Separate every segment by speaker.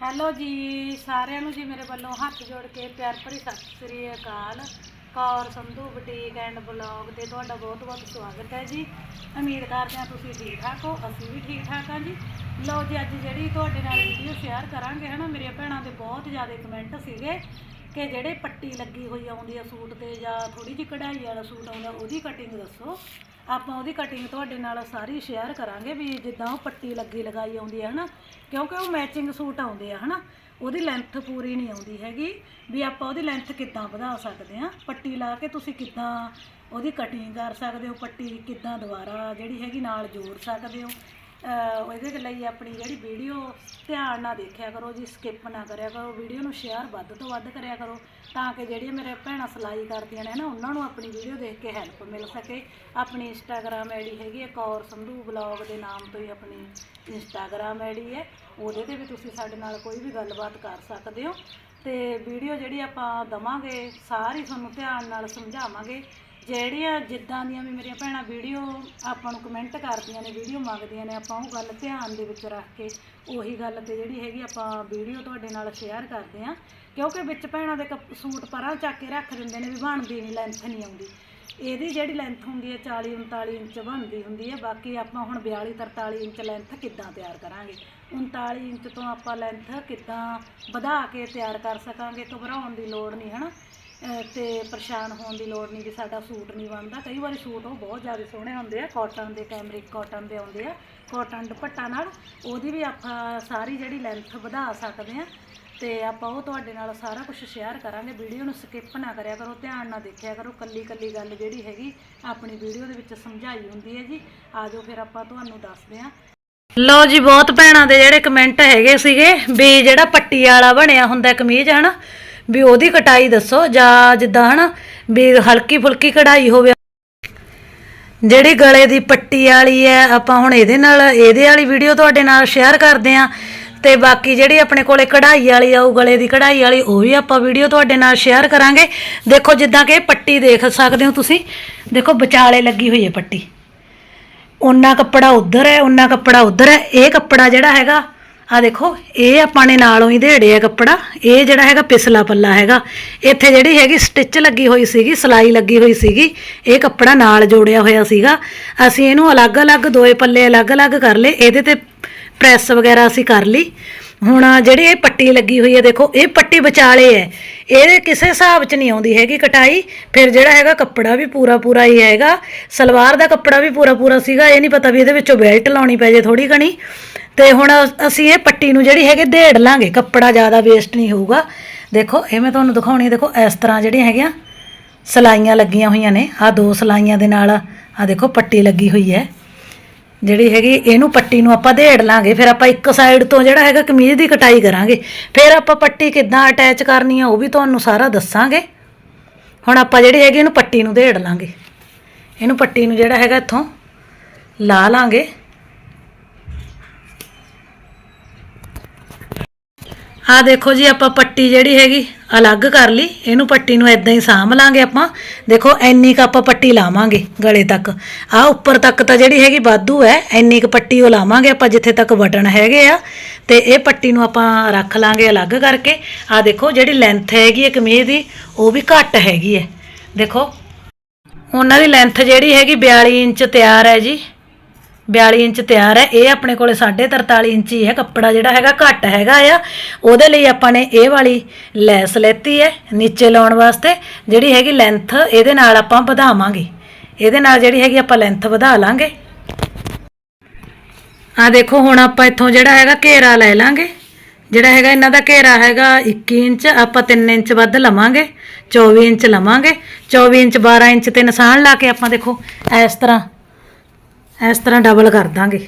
Speaker 1: Hello ਜੀ, ਸਾਰਿਆਂ ਨੂੰ ਜੀ ਮੇਰੇ ਵੱਲੋਂ ਹੱਥ ਜੋੜ ਕੇ ਪਿਆਰ ਭਰੀ ਸਤਿ ਸ੍ਰੀ ਅਕਾਲ। Kaur Sandhu boutique and blog ਤੇ ਤੁਹਾਡਾ ਬਹੁਤ ਬਹੁਤ ਸਵਾਗਤ ਹੈ ਜੀ। ਉਮੀਦ ਕਰਦੇ ਹਾਂ ਤੁਸੀਂ ਠੀਕ ਠਾਕ ਹੋ, ਅਸੀਂ ਵੀ ਠੀਕ ਠਾਕ ਹਾਂ ਜੀ। ਲਓ ਜੀ, ਅੱਜ ਜਿਹੜੀ ਤੁਹਾਡੇ ਨਾਲ ਵੀਡੀਓ ਸ਼ੇਅਰ ਕਰਾਂਗੇ, ਹਨਾ, ਮੇਰੀਆਂ ਭੈਣਾਂ ਦੇ ਬਹੁਤ ਜ਼ਿਆਦਾ ਕਮੈਂਟ ਸੀਗੇ ਕਿ ਜਿਹੜੇ ਪੱਟੀ ਲੱਗੀ ਹੋਈ ਆਉਂਦੀ ਆ ਸੂਟ ਤੇ ਜਾਂ ਥੋੜੀ ਜਿਹੀ ਕਢਾਈ ਵਾਲਾ ਸੂਟ ਆਉਂਦਾ, ਉਹਦੀ ਕਟਿੰਗ ਦੱਸੋ। ਆਪਾਂ ਉਹਦੀ ਕਟਿੰਗ ਤੁਹਾਡੇ ਨਾਲ ਸਾਰੀ ਸ਼ੇਅਰ ਕਰਾਂਗੇ ਵੀ ਜਿੱਦਾਂ ਉਹ ਪੱਟੀ ਲੱਗੀ ਲਗਾਈ ਆਉਂਦੀ ਹੈ ਹਨਾ? ਕਿਉਂਕਿ ਉਹ ਮੈਚਿੰਗ ਸੂਟ ਆਉਂਦੇ ਆ, ਹਨਾ? ਉਹਦੀ ਲੈਂਥ ਪੂਰੀ ਨਹੀਂ ਆਉਂਦੀ ਹੈਗੀ ਵੀ ਆਪਾਂ ਉਹਦੀ ਲੈਂਥ ਕਿੱਦਾਂ ਵਧਾ ਸਕਦੇ ਆ ਪੱਟੀ ਲਾ ਕੇ ਤੁਸੀਂ ਕਿੱਦਾਂ ਉਹਦੀ ਕਟਿੰਗ ਕਰ ਸਕਦੇ ਹੋ? ਪੱਟੀ ਕਿੱਦਾਂ ਦੁਬਾਰਾ ਜਿਹੜੀ ਹੈਗੀ ਨਾਲ ਜੋੜ ਸਕਦੇ ਹੋ? ਇਹਦੇ ਲਈ ਆਪਣੀ ਜਿਹੜੀ ਵੀਡੀਓ ਧਿਆਨ ਨਾਲ ਦੇਖਿਆ ਕਰੋ, ਜੀ ਸਕਿਪ ਨਾ ਕਰਿਆ ਕਰੋ ਵੀਡੀਓ ਨੂੰ ਸ਼ੇਅਰ ਵੱਧ ਤੋਂ ਵੱਧ ਕਰਿਆ ਕਰੋ, ਤਾਂ ਕਿ ਜਿਹੜੀਆਂ ਮੇਰੇ ਭੈਣਾਂ ਸਿਲਾਈ ਕਰਦੀਆਂ ਨੇ ਨਾ, ਉਹਨਾਂ ਨੂੰ ਆਪਣੀ ਵੀਡੀਓ ਦੇਖ ਕੇ ਹੈਲਪ ਮਿਲ ਸਕੇ। ਆਪਣੀ ਇੰਸਟਾਗ੍ਰam ਆਈਡੀ ਹੈਗੀ ਹੈ, ਕੌਰ ਸੰਧੂ ਬਲੌਗ ਦੇ ਨਾਮ ਤੋਂ ਹੀ ਆਪਣੀ ਇੰਸਟਾਗ੍ਰam ਆਈਡੀ ਹੈ। ਉਹਦੇ ਤੇ ਵੀ ਤੁਸੀਂ ਸਾਡੇ ਨਾਲ ਕੋਈ ਵੀ ਗੱਲਬਾਤ ਕਰ ਸਕਦੇ ਹੋ। ਤੇ ਵੀਡੀਓ ਜਿਹੜੀ ਆਪਾਂ ਦਵਾਂਗੇ, ਸਾਰੀ ਤੁਹਾਨੂੰ ਧਿਆਨ ਨਾਲ ਸਮਝਾਵਾਂਗੇ। ਜਿਹੜੀਆਂ ਜਿੱਦਾਂ ਦੀਆਂ ਵੀ ਮੇਰੀਆਂ ਭੈਣਾਂ ਵੀਡੀਓ ਆਪਾਂ ਨੂੰ ਕਮੈਂਟ ਕਰਦੀਆਂ ਨੇ, ਵੀਡੀਓ ਮੰਗਦੀਆਂ ਨੇ, ਆਪਾਂ ਉਹ ਗੱਲ ਧਿਆਨ ਦੇ ਵਿੱਚ ਰੱਖ ਕੇ ਉਹੀ ਗੱਲ ਤੇ ਜਿਹੜੀ ਹੈਗੀ ਆਪਾਂ ਵੀਡੀਓ ਤੁਹਾਡੇ ਨਾਲ ਸ਼ੇਅਰ ਕਰਦੇ ਹਾਂ। ਕਿਉਂਕਿ ਵਿੱਚ ਭੈਣਾਂ ਦੇ ਕੱਪ- ਸੂਟ ਪਰਾਂ ਚੱਕ ਕੇ ਰੱਖ ਦਿੰਦੇ ਨੇ ਵੀ ਬਣਦੀ ਨਹੀਂ ਲੈਂਥ ਨਹੀਂ ਆਉਂਦੀ। ਇਹਦੀ ਜਿਹੜੀ ਲੈਂਥ ਹੁੰਦੀ ਹੈ 40 39 ਇੰਚ ਬਣਦੀ ਹੁੰਦੀ ਹੈ, ਬਾਕੀ ਆਪਾਂ ਹੁਣ 42 43 ਇੰਚ ਲੈਂਥ ਕਿੱਦਾਂ ਤਿਆਰ ਕਰਾਂਗੇ? 39 ਇੰਚ ਤੋਂ ਆਪਾਂ ਲੈਂਥ ਕਿੱਦਾਂ ਵਧਾ ਕੇ ਤਿਆਰ ਕਰ ਸਕਾਂਗੇ? ਘਬਰਾਉਣ ਦੀ ਲੋੜ ਨਹੀਂ ਹਨਾ? ਅਹ ਤੇ ਪਰੇਸ਼ਾਨ ਹੋਣ ਦੀ ਲੋੜ ਨਹੀਂ ਵੀ ਸਾਡਾ ਸੂਟ ਨਹੀਂ ਬਣਦਾ। ਕਈ ਵਾਰੀ ਸੂਟ ਉਹ ਬਹੁਤ ਜ਼ਿਆਦਾ ਸੋਹਣੇ ਹੁੰਦੇ ਆ ਕਾਟਨ ਦੇ ਕੈਮਰਿਕ ਕਾਟਨ ਦੇ ਆਉਂਦੇ ਆ। ਕਾਟਨ ਦੁਪੱਟਾ ਨਾਲ ਉਹਦੀ ਵੀ ਆਪਾਂ ਸਾਰੀ ਜਿਹੜੀ ਲੈਂਥ ਵਧਾ ਸਕਦੇ ਆ ਤੇ ਆਪਾਂ ਉਹ ਤੁਹਾਡੇ ਨਾਲ ਸਾਰਾ ਕੁਝ ਸ਼ੇਅਰ ਕਰਾਂਗੇ। ਵੀਡੀਓ ਨੂੰ ਸਕਿਪ ਨਾ ਕਰਿਆ ਕਰੋ, ਧਿਆਨ ਨਾਲ ਦੇਖਿਆ ਕਰੋ। ਕੱਲੀ ਕੱਲੀ ਗੱਲ ਜਿਹੜੀ ਹੈਗੀ ਆਪਣੀ ਵੀਡੀਓ ਦੇ ਵਿੱਚ ਸਮਝਾਈ ਹੁੰਦੀ ਹੈ ਜੀ। ਆਜੋ ਫਿਰ ਆਪਾਂ ਤੁਹਾਨੂੰ ਦੱਸਦੇ ਹਾਂ। ਲੋ ਜੀ, ਬਹੁਤ ਭੈਣਾਂ ਦੇ ਜਿਹੜੇ ਕਮੈਂਟ ਹੈਗੇ ਸੀਗੇ ਵੀ ਜਿਹੜਾ ਪੱਟੀ ਵਾਲਾ ਬਣਿਆ ਹੁੰਦਾ ਕਮੀਜ਼, ਹਨਾ? ਵੀ ਉਹਦੀ ਕਟਾਈ ਦੱਸੋ ਜਾਂ ਜਿੱਦਾਂ ਹਨਾ ਵੀ ਹਲਕੀ ਫੁਲਕੀ ਕਢਾਈ ਹੋਵੇ। ਜਿਹੜੀ ਗਲੇ ਦੀ ਪੱਟੀ ਵਾਲੀ ਹੈ, ਆਪਾਂ ਹੁਣ ਇਹਦੇ ਨਾਲ, ਇਹਦੇ ਵਾਲੀ ਵੀਡੀਓ ਤੁਹਾਡੇ ਨਾਲ ਸ਼ੇਅਰ ਕਰਦੇ ਆਂ ਤੇ ਬਾਕੀ ਜਿਹੜੀ ਆਪਣੇ ਕੋਲੇ ਕਢਾਈ ਵਾਲੀ ਆ ਗਲੇ ਦੀ ਕਢਾਈ ਵਾਲੀ, ਉਹ ਵੀ ਆਪਾਂ ਵੀਡੀਓ ਤੁਹਾਡੇ ਨਾਲ ਸ਼ੇਅਰ ਕਰਾਂਗੇ। ਦੇਖੋ ਜਿੱਦਾਂ ਕਿ ਪੱਟੀ ਦੇਖ ਸਕਦੇ ਹੋ ਤੁਸੀਂ। ਦੇਖੋ ਵਿਚਾਲੇ ਲੱਗੀ ਹੋਈ ਹੈ ਪੱਟੀ। ਉਹਨਾਂ ਕੱਪੜਾ ਉਧਰ ਹੈ ਉਹਨਾਂ ਕੱਪੜਾ ਉਧਰ ਹੈ। ਇਹ ਕੱਪੜਾ ਜਿਹੜਾ ਹੈਗਾ ਆ ਦੇਖੋ, ਇਹ ਆਪਾਂ ਨੇ ਨਾਲੋਂ ਹੀ ਆ ਕੱਪੜਾ। ਇਹ ਜਿਹੜਾ ਹੈਗਾ ਪਿਸਲਾ ਪੱਲਾ ਹੈਗਾ। ਇੱਥੇ ਜਿਹੜੀ ਹੈਗੀ ਸਟਿਚ ਲੱਗੀ ਹੋਈ ਸੀਗੀ, ਸਲਾਈ ਲੱਗੀ ਹੋਈ ਸੀਗੀ, ਇਹ ਕੱਪੜਾ ਨਾਲ ਜੋੜਿਆ ਹੋਇਆ ਸੀਗਾ। ਅਸੀਂ ਇਹਨੂੰ ਅਲੱਗ-ਅਲੱਗ, ਦੋਏ ਪੱਲੇ ਅਲੱਗ-ਅਲੱਗ ਕਰ ਲਏ। ਇਹਦੇ ਤੇ ਪ੍ਰੈਸ ਵਗੈਰਾ ਅਸੀਂ ਕਰ ਲਈ। ਹੁਣ ਜਿਹੜੀ ਇਹ ਪੱਟੀ ਲੱਗੀ ਹੋਈ ਹੈ ਦੇਖੋ, ਇਹ ਪੱਟੀ ਵਿਚਾਲੇ ਹੈ ਇਹਦੇ ਕਿਸੇ ਹਿਸਾਬ 'ਚ ਨਹੀਂ ਆਉਂਦੀ ਹੈਗੀ ਕਟਾਈ। ਫਿਰ ਜਿਹੜਾ ਹੈਗਾ ਕੱਪੜਾ ਵੀ ਪੂਰਾ ਪੂਰਾ ਹੀ ਹੈਗਾ। ਸਲਵਾਰ ਦਾ ਕੱਪੜਾ ਵੀ ਪੂਰਾ ਪੂਰਾ ਸੀਗਾ। ਇਹ ਨਹੀਂ ਪਤਾ ਵੀ ਇਹਦੇ ਵਿੱਚੋਂ ਬੈਲਟ ਲਾਉਣੀ ਪੈ ਜੇ ਥੋੜੀ ਘਣੀ। ਤੇ ਹੁਣ ਅਸੀਂ ਇਹ ਪੱਟੀ ਨੂੰ ਜਿਹੜੀ ਹੈਗੇ ਦੇੜ ਲਾਂਗੇ। ਕੱਪੜਾ ਜ਼ਿਆਦਾ ਵੇਸਟ ਨਹੀਂ ਹੋਊਗਾ। ਦੇਖੋ, ਇਹ ਮੈਂ ਤੁਹਾਨੂੰ ਦਿਖਾਉਣੀ ਦੇਖੋ, ਇਸ ਤਰ੍ਹਾਂ ਜਿਹੜੀਆਂ ਹੈਗੀਆਂ ਸਲਾਈਆਂ ਲੱਗੀਆਂ ਹੋਈਆਂ ਨੇ। ਆ ਦੋ ਸਲਾਈਆਂ ਦੇ ਨਾਲ ਆ ਦੇਖੋ, ਪੱਟੀ ਲੱਗੀ ਹੋਈ ਹੈ ਜਿਹੜੀ ਹੈਗੀ, ਇਹਨੂੰ ਪੱਟੀ ਨੂੰ ਆਪਾਂ ਦੇੜ ਲਾਂਗੇ, ਫਿਰ ਆਪਾਂ ਇੱਕ ਸਾਈਡ ਤੋਂ ਜਿਹੜਾ ਹੈਗਾ ਕਮੀਜ਼ ਦੀ ਕਟਾਈ ਕਰਾਂਗੇ। ਫਿਰ ਆਪਾਂ ਪੱਟੀ ਕਿੱਦਾਂ ਅਟੈਚ ਕਰਨੀ ਆ, ਉਹ ਵੀ ਤੁਹਾਨੂੰ ਸਾਰਾ ਦੱਸਾਂਗੇ। ਹੁਣ ਆਪਾਂ ਜਿਹੜੀ ਹੈਗੀ, ਇਹਨੂੰ ਪੱਟੀ ਨੂੰ ਦੇੜ ਲਾਂਗੇ। ਇਹਨੂੰ ਪੱਟੀ ਨੂੰ ਜਿਹੜਾ ਹੈਗਾ ਇੱਥੋਂ ਲਾ ਲਾਂਗੇ। ਆ ਦੇਖੋ ਜੀ, ਆਪਾਂ ਪੱਟੀ ਜਿਹੜੀ ਹੈਗੀ, ਅਲੱਗ ਕਰ ਲਈ। ਇਹਨੂੰ ਪੱਟੀ ਨੂੰ ਇਦਾਂ ਹੀ ਸਾਂਭ ਲਾਂਗੇ ਆਪਾਂ। ਦੇਖੋ, ਐਨੀ ਕ ਆਪਾਂ ਪੱਟੀ ਲਾਵਾਂਗੇ ਗਲੇ ਤੱਕ। ਆ ਉੱਪਰ ਤੱਕ ਤਾਂ ਜਿਹੜੀ ਹੈਗੀ ਵਾਧੂ ਹੈ, ਐਨੀ ਕ ਪੱਟੀ ਉਹ ਲਾਵਾਂਗੇ ਆਪਾਂ ਜਿੱਥੇ ਤੱਕ ਬਟਨ ਹੈਗੇ ਆ। ਤੇ ਇਹ ਪੱਟੀ ਨੂੰ ਆਪਾਂ ਰੱਖ ਲਾਂਗੇ ਅਲੱਗ ਕਰਕੇ। ਆ ਦੇਖੋ, ਜਿਹੜੀ ਲੈਂਥ ਹੈਗੀ ਹੈ ਕਮੀਜ਼ ਦੀ, ਉਹ ਵੀ ਘੱਟ ਹੈਗੀ ਹੈ। ਦੇਖੋ, ਉਹਨਾਂ ਦੀ ਲੈਂਥ ਜਿਹੜੀ ਹੈਗੀ 42 ਇੰਚ ਤਿਆਰ ਹੈ ਜੀ। 42 ਇੰਚ ਤਿਆਰ ਹੈ, ਇਹ ਆਪਣੇ ਕੋਲੇ 43.5 ਇੰਚ ਹੀ ਹੈ, ਕੱਪੜਾ ਜਿਹੜਾ ਹੈਗਾ ਘੱਟ ਹੈਗਾ ਆ। ਉਹਦੇ ਲਈ ਆਪਾਂ ਨੇ ਇਹ ਵਾਲੀ ਲੈਸ ਲੈਤੀ ਹੈ ਨੀਚੇ ਲਾਉਣ ਵਾਸਤੇ, ਜਿਹੜੀ ਹੈਗੀ ਲੈਂਥ ਇਹਦੇ ਨਾਲ ਆਪਾਂ ਵਧਾਵਾਂਗੇ। ਇਹਦੇ ਨਾਲ ਜਿਹੜੀ ਹੈਗੀ ਆਪਾਂ ਲੈਂਥ ਵਧਾ ਲਾਂਗੇ। ਆ ਦੇਖੋ, ਹੁਣ ਆਪਾਂ ਇੱਥੋਂ ਜਿਹੜਾ ਹੈਗਾ ਘੇਰਾ ਲੈ ਲਾਂਗੇ। ਜਿਹੜਾ ਹੈਗਾ ਇਹਨਾਂ ਦਾ ਘੇਰਾ ਹੈਗਾ 21 ਇੰਚ, ਆਪਾਂ 3 ਇੰਚ ਵੱਧ ਲਵਾਂਗੇ 24 ਇੰਚ ਲਵਾਂਗੇ। 24 ਇੰਚ 12 ਇੰਚ ਤੇ ਨਿਸ਼ਾਨ ਲਾ ਕੇ ਆਪਾਂ ਦੇਖੋ, ਇਸ ਤਰ੍ਹਾਂ ਇਸ ਤਰ੍ਹਾਂ ਡਬਲ ਕਰ ਦਾਂਗੇ।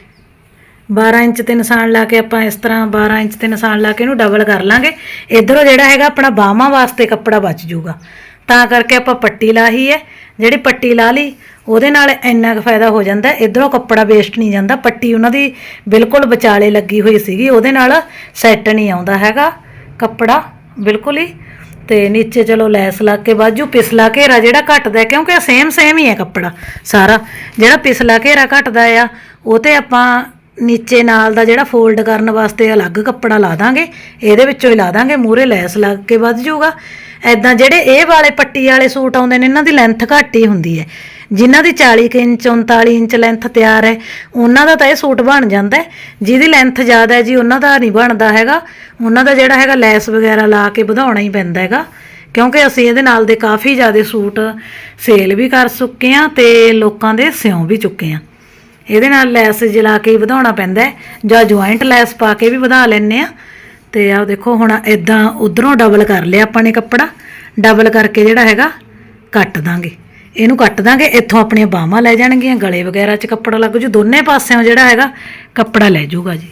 Speaker 1: 12 ਇੰਚ ਤੇ ਨਿਸ਼ਾਨ ਲਾ ਕੇ ਆਪਾਂ ਇਸ ਤਰ੍ਹਾਂ 12 ਇੰਚ ਤੇ ਨਿਸ਼ਾਨ ਲਾ ਕੇ ਇਹਨੂੰ ਡਬਲ ਕਰ ਲਾਂਗੇ। ਇਧਰੋਂ ਜਿਹੜਾ ਹੈਗਾ ਆਪਣਾ ਬਾਹਾਂ ਵਾਸਤੇ ਕੱਪੜਾ ਬਚ ਜੂਗਾ ਤਾਂ ਕਰਕੇ ਆਪਾਂ ਪੱਟੀ ਲਾਹੀ ਹੈ। ਜਿਹੜੀ ਪੱਟੀ ਲਾ ਲਈ, ਉਹਦੇ ਨਾਲ ਇੰਨਾ ਕੁ ਫਾਇਦਾ ਹੋ ਜਾਂਦਾ ਇਧਰੋਂ ਕੱਪੜਾ ਵੇਸਟ ਨਹੀਂ ਜਾਂਦਾ। ਪੱਟੀ ਉਹਨਾਂ ਦੀ ਬਿਲਕੁਲ ਵਿਚਾਲੇ ਲੱਗੀ ਹੋਈ ਸੀਗੀ। ਉਹਦੇ ਨਾਲ ਸੈੱਟ ਨਹੀਂ ਆਉਂਦਾ ਹੈਗਾ ਕੱਪੜਾ। ਬਿਲਕੁਲ ਹੀ ਤੇ ਨੀਚੇ ਚਲੋ ਲੈਸ ਲਾ ਕੇ ਬਾਜੂ ਪਿਸਲਾ ਘੇਰਾ ਜਿਹੜਾ ਘਟਦਾ ਹੈ, ਕਿਉਂਕਿ ਸੇਮ ਸੇਮ ਹੀ ਹੈ ਕੱਪੜਾ ਸਾਰਾ। ਜਿਹੜਾ ਪਿਸਲਾ ਘੇਰਾ ਘਟਦਾ ਆ ਉਹ ਤੇ ਆਪਾਂ ਨੀਚੇ ਨਾਲ ਦਾ ਜਿਹੜਾ ਫੋਲਡ ਕਰਨ ਵਾਸਤੇ ਅਲੱਗ ਕੱਪੜਾ ਲਾ ਦਾਂਗੇ ਇਹਦੇ ਵਿੱਚੋਂ ਹੀ ਲਾ ਦਾਂਗੇ ਮੂਰੇ ਲੈਸ ਲੱਗ ਕੇ ਵੱਧ ਜਾਊਗਾ। ਐਦਾਂ ਜਿਹੜੇ ਇਹ ਵਾਲੇ ਪੱਟੀ ਵਾਲੇ ਸੂਟ ਆਉਂਦੇ ਨੇ ਇਹਨਾਂ ਦੀ ਲੈਂਥ ਘੱਟ ਹੀ ਹੁੰਦੀ ਹੈ। ਜਿਨ੍ਹਾਂ ਦੀ 40 ਕੁ ਇੰਚ 39 ਇੰਚ ਲੈਂਥ ਤਿਆਰ ਹੈ, ਉਹਨਾਂ ਦਾ ਤਾਂ ਇਹ ਸੂਟ ਬਣ ਜਾਂਦਾ ਜਿਹਦੀ ਲੈਂਥ ਜ਼ਿਆਦਾ ਹੈ ਜੀ, ਉਹਨਾਂ ਦਾ ਨਹੀਂ ਬਣਦਾ ਹੈਗਾ। ਉਹਨਾਂ ਦਾ ਜਿਹੜਾ ਹੈਗਾ ਲੈਸ ਵਗੈਰਾ ਲਾ ਕੇ ਵਧਾਉਣਾ ਹੀ ਪੈਂਦਾ ਹੈਗਾ। ਕਿਉਂਕਿ ਅਸੀਂ ਇਹਦੇ ਨਾਲ ਦੇ ਕਾਫੀ ਜ਼ਿਆਦਾ ਸੂਟ ਸੇਲ ਵੀ ਕਰ ਚੁੱਕੇ ਆ ਤੇ ਲੋਕਾਂ ਦੇ ਸਿਉਂ ਵੀ ਚੁੱਕੇ ਆ ਇਹਦੇ ਨਾਲ ਲੈਸ ਜਲਾ ਕੇ ਵਧਾਉਣਾ ਪੈਂਦਾ ਜਾਂ ਜੁਆਇੰਟ ਲੈਸ ਪਾ ਕੇ ਵੀ ਵਧਾ ਲੈਂਦੇ ਆ ਤੇ ਆਹ ਦੇਖੋ, ਹੁਣ ਇਦਾਂ ਉਧਰੋਂ ਡਬਲ ਕਰ ਲਿਆ ਆਪਾਂ ਨੇ ਕੱਪੜਾ। ਡਬਲ ਕਰਕੇ ਜਿਹੜਾ ਹੈਗਾ, ਕੱਟ ਦਾਂਗੇ। ਇਹਨੂੰ ਕੱਟ ਦਾਂਗੇ, ਇੱਥੋਂ ਆਪਣੀਆਂ ਬਾਹਾਂ ਲੈ ਜਾਣਗੀਆਂ, ਗਲੇ ਵਗੈਰਾ 'ਚ ਕੱਪੜਾ ਲੱਗ ਜੂ, ਦੋਨੇ ਪਾਸਿਓਂ ਜਿਹੜਾ ਹੈਗਾ, ਕੱਪੜਾ ਲੈ ਜੂਗਾ ਜੀ।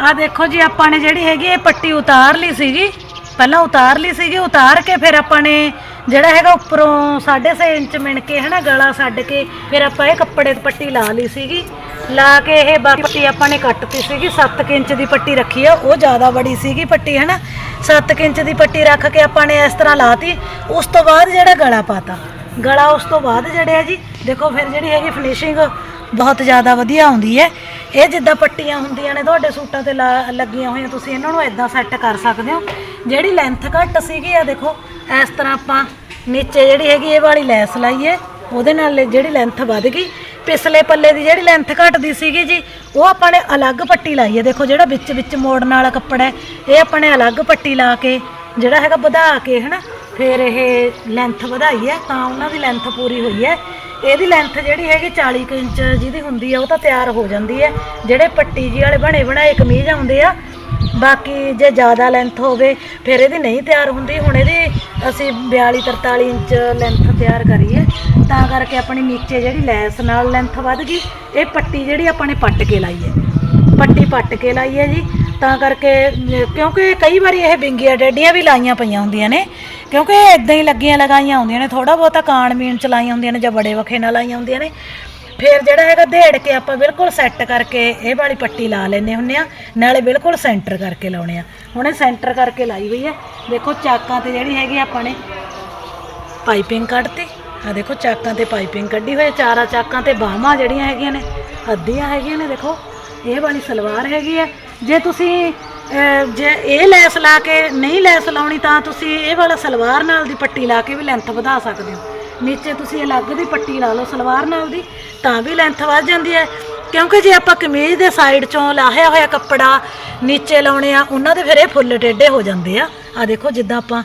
Speaker 1: ਆ ਦੇਖੋ ਜੀ, ਆਪਾਂ ਨੇ ਜਿਹੜੀ ਹੈਗੀ ਇਹ ਪੱਟੀ ਉਤਾਰ ਲਈ ਸੀਗੀ ਪਹਿਲਾਂ ਉਤਾਰ ਲਈ ਸੀਗੀ ਉਤਾਰ ਕੇ ਫਿਰ ਆਪਾਂ ਨੇ ਜਿਹੜਾ ਹੈਗਾ ਉੱਪਰੋਂ 6.5 ਇੰਚ ਮਿਣ ਕੇ ਹਨਾ, ਗਲਾ ਛੱਡ ਕੇ, ਫਿਰ ਆਪਾਂ ਇਹ ਕੱਪੜੇ ਤੇ ਪੱਟੀ ਲਾ ਲਈ ਸੀਗੀ। ਲਾ ਕੇ ਇਹ ਬਾਕੀ ਪੱਟੀ ਆਪਾਂ ਨੇ ਕੱਟਤੀ ਸੀਗੀ 7 ਇੰਚ ਦੀ ਪੱਟੀ ਰੱਖੀ ਆ, ਉਹ ਜ਼ਿਆਦਾ ਬੜੀ ਸੀਗੀ ਪੱਟੀ ਹੈ ਹਨਾ 7 ਇੰਚ ਦੀ ਪੱਟੀ ਰੱਖ ਕੇ ਆਪਾਂ ਨੇ ਇਸ ਤਰ੍ਹਾਂ ਲਾਤੀ, ਉਸ ਤੋਂ ਬਾਅਦ ਜਿਹੜਾ ਗਲਾ ਪਾਤਾ। ਗਲਾ ਉਸ ਤੋਂ ਬਾਅਦ ਜਿਹੜੇ ਆ ਜੀ, ਦੇਖੋ ਫਿਰ ਜਿਹੜੀ ਹੈਗੀ ਫਿਨਿਸ਼ਿੰਗ ਬਹੁਤ ਜ਼ਿਆਦਾ ਵਧੀਆ ਆਉਂਦੀ ਹੈ। ਇਹ ਜਿੱਦਾਂ ਪੱਟੀਆਂ ਹੁੰਦੀਆਂ ਨੇ, ਤੁਹਾਡੇ ਸੂਟਾਂ ਤੇ ਲਾ- ਲੱਗੀਆਂ ਹੋਈਆਂ, ਤੁਸੀਂ ਇਹਨਾਂ ਨੂੰ ਇਦਾਂ ਸੈੱਟ ਕਰ ਸਕਦੇ ਹੋ। ਜਿਹੜੀ ਲੈਂਥ ਘੱਟ ਸੀਗੀ, ਆ ਦੇਖੋ, ਇਸ ਤਰ੍ਹਾਂ ਆਪਾਂ ਨੀਚੇ ਜਿਹੜੀ ਹੈਗੀ, ਇਹ ਵਾਲੀ ਲੈਸ ਲਾਈਏ, ਉਹਦੇ ਨਾਲ ਜਿਹੜੀ ਲੈਂਥ ਵੱਧ ਗਈ। ਪਿਛਲੇ ਪੱਲੇ ਦੀ ਜਿਹੜੀ ਲੈਂਥ ਘਟਦੀ ਸੀਗੀ ਜੀ, ਉਹ ਆਪਾਂ ਨੇ ਅਲੱਗ ਪੱਟੀ ਲਾਈ ਹੈ। ਦੇਖੋ ਜਿਹੜਾ ਵਿੱਚ ਵਿੱਚ ਮੋੜਨ ਵਾਲਾ ਕੱਪੜਾ ਹੈ, ਇਹ ਆਪਾਂ ਨੇ ਅਲੱਗ ਪੱਟੀ ਲਾ ਕੇ, ਜਿਹੜਾ ਹੈਗਾ ਵਧਾ ਕੇ, ਹਨਾ, ਫਿਰ ਇਹ ਲੈਂਥ ਵਧਾਈ ਹੈ, ਤਾਂ ਉਹਨਾਂ ਦੀ ਲੈਂਥ ਪੂਰੀ ਹੋਈ ਹੈ। ਇਹਦੀ ਲੈਂਥ ਜਿਹੜੀ ਹੈਗੀ 40 ਕੁ ਇੰਚ ਜਿਹਦੀ ਹੁੰਦੀ ਹੈ ਉਹ ਤਾਂ ਤਿਆਰ ਹੋ ਜਾਂਦੀ ਹੈ। ਜਿਹੜੇ ਪੱਟੀ ਜੀ ਵਾਲੇ ਬਣੇ ਬਣਾਏ ਕਮੀਜ਼ ਆਉਂਦੇ ਆ ਬਾਕੀ ਜੇ ਜ਼ਿਆਦਾ ਲੈਂਥ ਹੋਵੇ, ਫਿਰ ਇਹਦੀ ਨਹੀਂ ਤਿਆਰ ਹੁੰਦੀ। ਹੁਣ ਇਹਦੀ ਅਸੀਂ 42 43 ਇੰਚ ਲੈਂਥ ਤਿਆਰ ਕਰੀ ਹੈ ਤਾਂ ਕਰਕੇ ਆਪਣੀ ਨੀਚੇ ਜਿਹੜੀ ਲੈਸ ਨਾਲ ਲੈਂਥ ਵੱਧ ਗਈ, ਇਹ ਪੱਟੀ ਜਿਹੜੀ ਆਪਾਂ ਨੇ ਪੱਟ ਕੇ ਲਾਈ ਹੈ। ਪੱਟੀ ਪੱਟ ਕੇ ਲਾਈ ਹੈ ਜੀ, ਤਾਂ ਕਰਕੇ, ਕਿਉਂਕਿ ਕਈ ਵਾਰੀ ਇਹ ਬਿੰਗੀਆਂ ਡੇਡੀਆਂ ਵੀ ਲਾਈਆਂ ਪਈਆਂ ਹੁੰਦੀਆਂ ਨੇ, ਕਿਉਂਕਿ ਇਹ ਇਦਾਂ ਹੀ ਲੱਗੀਆਂ ਲਗਾਈਆਂ ਹੁੰਦੀਆਂ ਨੇ ਥੋੜਾ ਬਹੁਤਾ ਕਾਣ ਮੀਣ ਚ ਲਾਈਆਂ ਹੁੰਦੀਆਂ ਨੇ ਜਾਂ ਬੜੇ ਵਖੇ ਨਾਲ ਲਾਈਆਂ ਹੁੰਦੀਆਂ ਨੇ। ਫਿਰ ਜਿਹੜਾ ਹੈਗਾ ਦੇੜ ਕੇ ਆਪਾਂ ਬਿਲਕੁਲ ਸੈੱਟ ਕਰਕੇ ਇਹ ਵਾਲੀ ਪੱਟੀ ਲਾ ਲੈਨੇ ਹੁੰਨੇ ਆ। ਨਾਲੇ ਬਿਲਕੁਲ ਸੈਂਟਰ ਕਰਕੇ ਲਾਉਣੇ ਆ। ਹੁਣ ਇਹ ਸੈਂਟਰ ਕਰਕੇ ਲਾਈ ਹੋਈ ਹੈ ਦੇਖੋ ਚਾਕਾਂ ਤੇ ਜਿਹੜੀ ਹੈਗੀ ਆਪਾਂ ਨੇ ਪਾਈਪਿੰਗ ਕੱਢਤੀ। ਆ ਦੇਖੋ ਚਾਕਾਂ ਤੇ ਪਾਈਪਿੰਗ ਕੱਢੀ ਹੋਈ ਹੈ ਚਾਰਾਂ ਚਾਕਾਂ ਤੇ ਬਾਹਾਂ ਜਿਹੜੀਆਂ ਹੈਗੀਆਂ ਨੇ, ਅੱਧੀਆਂ ਹੈਗੀਆਂ ਨੇ, ਦੇਖੋ। ਇਹ ਵਾਲੀ ਸਲਵਾਰ ਹੈਗੀ ਹੈ ਜੇ ਤੁਸੀਂ ਜੇ ਇਹ ਲੈਸ ਲਾ ਕੇ ਨਹੀਂ ਲੈਸ ਲਾਉਣੀ ਤਾਂ ਤੁਸੀਂ ਇਹ ਵਾਲਾ ਸਲਵਾਰ ਨਾਲ ਦੀ ਪੱਟੀ ਲਾ ਕੇ ਵੀ ਲੈਂਥ ਵਧਾ ਸਕਦੇ ਹੋ। ਨੀਚੇ ਤੁਸੀਂ ਅਲੱਗ ਦੀ ਪੱਟੀ ਲਾ ਲਓ ਸਲਵਾਰ ਨਾਲ ਦੀ, ਤਾਂ ਵੀ ਲੈਂਥ ਵੱਧ ਜਾਂਦੀ ਹੈ। ਕਿਉਂਕਿ ਜੇ ਆਪਾਂ ਕਮੀਜ਼ ਦੇ ਸਾਈਡ ਚੋਂ ਲਾਹਿਆ ਹੋਇਆ ਕੱਪੜਾ ਨੀਚੇ ਲਾਉਣੇ ਆ, ਉਹਨਾਂ ਦੇ ਫਿਰ ਇਹ ਫੁੱਲ ਟੇਢੇ ਹੋ ਜਾਂਦੇ ਆ। ਆ ਦੇਖੋ ਜਿੱਦਾਂ ਆਪਾਂ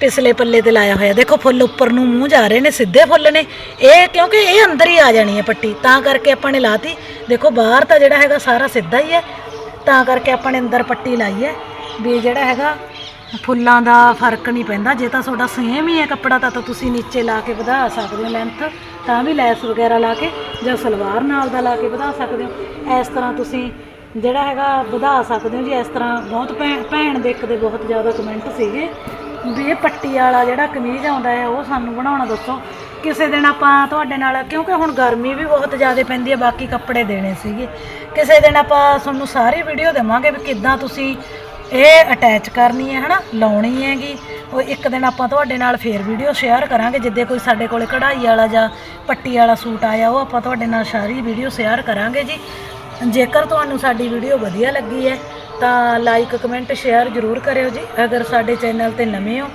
Speaker 1: ਪਿਛਲੇ ਪੱਲੇ ਤੇ ਲਾਇਆ ਹੋਇਆ, ਦੇਖੋ ਫੁੱਲ ਉੱਪਰ ਨੂੰ ਮੂੰਹ ਜਾ ਰਹੇ ਨੇ, ਸਿੱਧੇ ਫੁੱਲ ਨੇ। ਇਹ ਕਿਉਂਕਿ ਇਹ ਅੰਦਰ ਹੀ ਆ ਜਾਣੀ ਹੈ ਪੱਟੀ, ਤਾਂ ਕਰਕੇ ਆਪਾਂ ਨੇ ਲਾਤੀ। ਦੇਖੋ ਬਾਹਰ ਤਾਂ ਜਿਹੜਾ ਹੈਗਾ ਸਾਰਾ ਸਿੱਧਾ ਹੀ ਹੈ, ਤਾਂ ਕਰਕੇ ਆਪਾਂ ਨੇ ਅੰਦਰ ਪੱਟੀ ਲਾਈ ਹੈ। ਵੀ ਜਿਹੜਾ ਹੈਗਾ ਫੁੱਲਾਂ ਦਾ ਫ਼ਰਕ ਨਹੀਂ ਪੈਂਦਾ। ਜੇ ਤਾਂ ਤੁਹਾਡਾ ਸੇਮ ਹੀ ਹੈ ਕੱਪੜਾ, ਤਾਂ ਤਾਂ ਤੁਸੀਂ ਨੀਚੇ ਲਾ ਕੇ ਵਧਾ ਸਕਦੇ ਹੋ ਲੈਂਥ ਤਾਂ ਵੀ ਲੈਸ ਵਗੈਰਾ ਲਾ ਕੇ ਜਾਂ ਸਲਵਾਰ ਨਾਲ ਦਾ ਲਾ ਕੇ ਵਧਾ ਸਕਦੇ ਹੋ। ਇਸ ਤਰ੍ਹਾਂ ਤੁਸੀਂ ਜਿਹੜਾ ਹੈਗਾ ਵਧਾ ਸਕਦੇ ਹੋ ਜੀ। ਇਸ ਤਰ੍ਹਾਂ ਬਹੁਤ ਭੈਣ ਭੈਣ ਦੇ ਇੱਕ ਦੇ ਬਹੁਤ ਜ਼ਿਆਦਾ ਕਮੈਂਟ ਸੀਗੇ ਵੀ ਇਹ ਪੱਟੀ ਵਾਲਾ ਜਿਹੜਾ ਕਮੀਜ਼ ਆਉਂਦਾ ਹੈ, ਉਹ ਸਾਨੂੰ ਬਣਾਉਣਾ ਦੱਸੋ। ਕਿਸੇ ਦਿਨ ਆਪਾਂ ਤੁਹਾਡੇ ਨਾਲ, ਕਿਉਂਕਿ ਹੁਣ ਗਰਮੀ ਵੀ ਬਹੁਤ ਜ਼ਿਆਦਾ ਪੈਂਦੀ ਹੈ, ਬਾਕੀ ਕੱਪੜੇ ਦੇਣੇ ਸੀਗੇ। ਕਿਸੇ ਦਿਨ ਆਪਾਂ ਤੁਹਾਨੂੰ ਸਾਰੀ ਵੀਡੀਓ ਦੇਵਾਂਗੇ ਵੀ ਕਿੱਦਾਂ ਤੁਸੀਂ ਇਹ ਅਟੈਚ ਕਰਨੀ ਹੈ, ਹਨਾ? ਲਾਉਣੀ ਹੈਗੀ। ਉਹ ਇੱਕ ਦਿਨ ਆਪਾਂ ਤੁਹਾਡੇ ਨਾਲ ਫੇਰ ਵੀਡੀਓ ਸ਼ੇਅਰ ਕਰਾਂਗੇ, ਜਿੱਦੇ ਕੋਈ ਸਾਡੇ ਕੋਲੇ ਕਢਾਈ ਵਾਲਾ ਜਾਂ ਪੱਟੀ ਵਾਲਾ ਸੂਟ ਆਇਆ, ਉਹ ਆਪਾਂ ਤੁਹਾਡੇ ਨਾਲ ਸਾਰੀ ਵੀਡੀਓ ਸ਼ੇਅਰ ਕਰਾਂਗੇ ਜੀ। ਜੇਕਰ ਤੁਹਾਨੂੰ ਸਾਡੀ ਵੀਡੀਓ ਵਧੀਆ ਲੱਗੀ ਹੈ, ਤਾਂ ਲਾਈਕ ਕਮੈਂਟ ਸ਼ੇਅਰ ਜ਼ਰੂਰ ਕਰਿਓ ਜੀ। ਅਗਰ ਸਾਡੇ ਚੈਨਲ ਤੇ ਨਵੇਂ ਹੋ,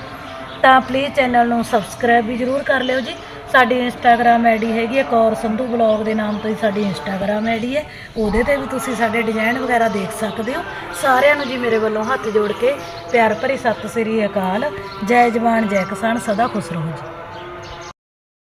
Speaker 1: ਤਾਂ ਪਲੀਜ਼ ਚੈਨਲ ਨੂੰ ਸਬਸਕ੍ਰਾਈਬ ਵੀ ਜ਼ਰੂਰ ਕਰ ਲਿਓ ਜੀ। ਸਾਡੀ ਇੰਸਟਾਗ੍ਰam ਆਈਡੀ ਹੈਗੀ ਹੈ ਕੌਰ ਸੰਧੂ ਬਲੌਗ ਦੇ ਨਾਮ ਤੋਂ ਹੀ ਸਾਡੀ ਇੰਸਟਾਗ੍ਰam ਆਈਡੀ ਹੈ। ਉਹਦੇ ਤੇ ਵੀ ਤੁਸੀਂ ਸਾਡੇ ਡਿਜ਼ਾਈਨ ਵਗੈਰਾ ਦੇਖ ਸਕਦੇ ਹੋ। ਸਾਰਿਆਂ ਨੂੰ ਜੀ ਮੇਰੇ ਵੱਲੋਂ ਹੱਥ ਜੋੜ ਕੇ ਪਿਆਰ ਭਰੀ ਸਤਿ ਸ੍ਰੀ ਅਕਾਲ। ਜੈ ਜਵਾਨ, ਜੈ ਕਿਸਾਨ, ਸਦਾ ਖੁਸ਼ ਰਹੋ ਜੀ।